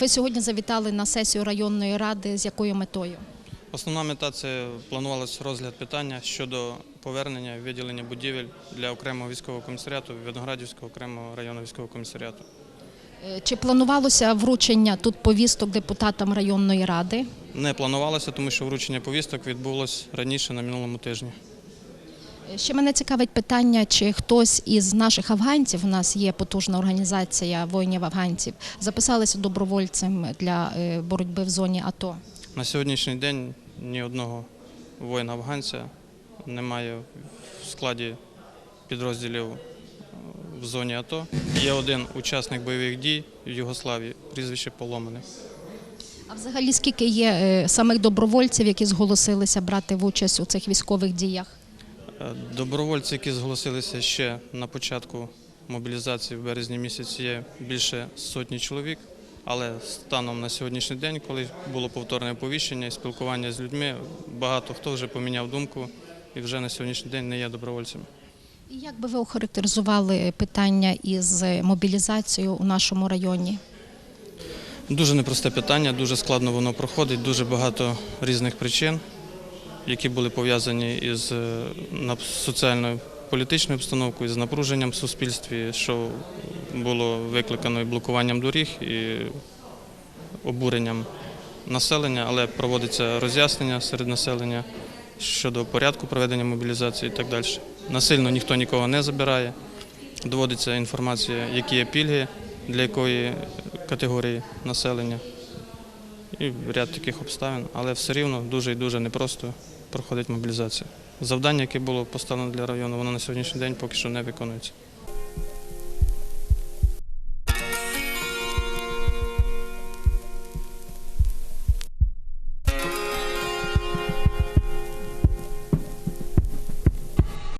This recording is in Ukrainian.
Ви сьогодні завітали на сесію районної ради з якою метою? Основна мета це планувалось розгляд питання щодо повернення виділення будівель для окремого військового комісаріату Виноградівського окремого районного військового комісаріату. Е, Чи планувалося вручення тут повісток депутатам районної ради? Не планувалося, тому що вручення повісток відбулось раніше на минулому тижні. Ще мене цікавить питання, чи хтось із наших афганців, у нас є потужна організація воїнів афганців, записалися добровольцем для е, боротьби в зоні АТО. На сьогоднішній день ні одного воїна афганця немає в складі підрозділів е, в зоні АТО. Є один учасник бойових дій в Югославії, прізвище Поломаний. А взагалі скільки є е, самих добровольців, які зголосилися брати в участь у цих військових діях? Е, Добровольці, які зголосилися ще на початку мобілізації в березні місяці, є більше сотні чоловік. Але станом на сьогоднішній день, коли було повторне оповіщення і спілкування з людьми, багато хто вже поміняв думку і вже на сьогоднішній день не є добровольцями. І як би ви охарактеризували питання із мобілізацією у нашому районі? Дуже непросте питання, дуже складно воно проходить, дуже багато різних причин, які були пов'язані із е, соціальною політичною обстановкою, з напруженням в суспільстві, що було викликано і блокуванням доріг, і обуренням населення, але проводиться роз'яснення серед населення щодо порядку проведення мобілізації і так далі. Насильно ніхто нікого не забирає. Доводиться інформація, які є пільги для якої категорії населення і ряд таких обставин, але все рівно дуже і дуже непросто проходить мобілізація. Завдання, яке було поставлено для району, воно на сьогоднішній день поки що не виконується.